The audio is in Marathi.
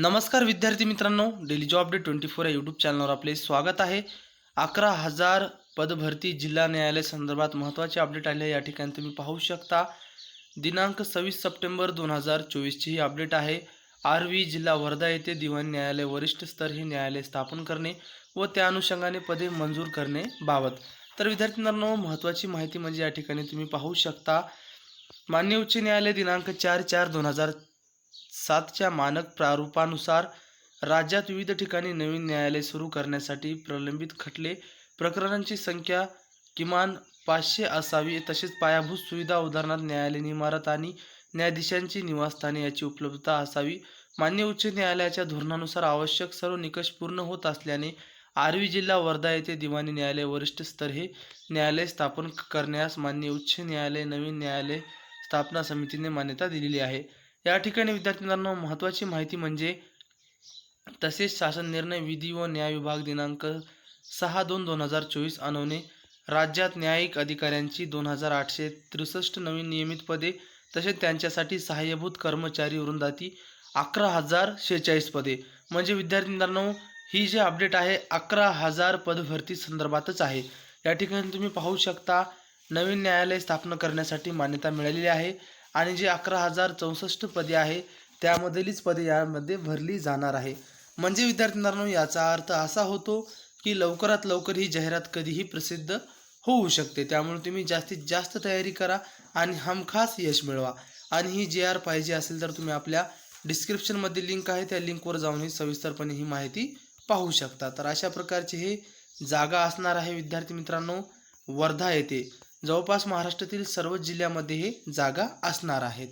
नमस्कार विद्यार्थी मित्रांनो daily job update twenty four या यूट्यूब चॅनलवर आपले स्वागत आहे. अकरा हजार पदभरती जिल्हा न्यायालय संदर्भात महत्त्वाचे अपडेट आले आहे. या ठिकाणी तुम्ही पाहू शकता. दिनांक सव्वीस सप्टेंबर दोन हजार चोवीसची ही अपडेट आहे. आर व्ही जिल्हा वर्धा येथे दिवाणी न्यायालय वरिष्ठ स्तर हे न्यायालय स्थापन करणे व त्या अनुषंगाने पदे मंजूर करणे बाबत. तर विद्यार्थी मित्रांनो महत्त्वाची माहिती म्हणजे या ठिकाणी तुम्ही पाहू शकता. मान्य उच्च न्यायालय दिनांक चार चार दोन हजार सातच्या मानक प्रारूपानुसार राज्यात विविध ठिकाणी नवीन न्यायालय सुरू करण्यासाठी प्रलंबित खटले. प्रकरणांची संख्या किमान पाचशे असावी तसेच पायाभूत सुविधा उदाहरणार्थ न्यायालयीन इमारत आणि न्यायाधीशांची निवासस्थाने याची उपलब्धता असावी. मान्य उच्च न्यायालयाच्या धोरणानुसार आवश्यक सर्व निकष पूर्ण होत असल्याने आर्वी जिल्हा वर्धा येथे दिवाणी न्यायालय वरिष्ठ स्तर हे न्यायालय स्थापन करण्यास मान्य उच्च न्यायालय नवीन न्यायालय स्थापना समितीने मान्यता दिलेली आहे. या ठिकाणी विद्यार्थ्यांना महत्त्वाची माहिती म्हणजे तसेच शासन निर्णय विधी व न्याय विभाग दिनांक सहा दोन दोन हजार चोवीस आणवणे राज्यात न्यायिक अधिकाऱ्यांची दोन हजार आठशे त्रेसष्ट नवीन नियमित पदे तसेच त्यांच्यासाठी सहाय्यभूत कर्मचारी वृंदाती अकरा हजार शेहेचाळीस पदे. म्हणजे विद्यार्थी मित्रांनो ही जी अपडेट आहे अकरा हजार पदभरती संदर्भातच आहे. या ठिकाणी तुम्ही पाहू शकता नवीन न्यायालय स्थापना करण्यासाठी मान्यता मिळालेली आहे. आणि जी अकरा हजार चौसष्ट पदे आहे त्यामधलीच पदे यामध्ये भरली जाणार आहे. म्हणजे विद्यार्थ्यांनो याचा अर्थ असा होतो की लवकरात लवकर ही जाहिरात कधीही प्रसिद्ध होऊ शकते. त्यामुळे तुम्ही जास्तीत जास्त तयारी करा आणि हमखास यश मिळवा. आणि ही जे आर पाहिजे असेल तर तुम्ही आपल्या डिस्क्रिप्शनमध्ये लिंक आहे त्या लिंकवर जाऊन ही सविस्तरपणे ही माहिती पाहू शकता. तर अशा प्रकारची हे जागा असणार आहे विद्यार्थी मित्रांनो वर्धा येथे. जवळपास महाराष्ट्रातील सर्व जिल्ह्यामध्ये हे जागा असणार आहेत.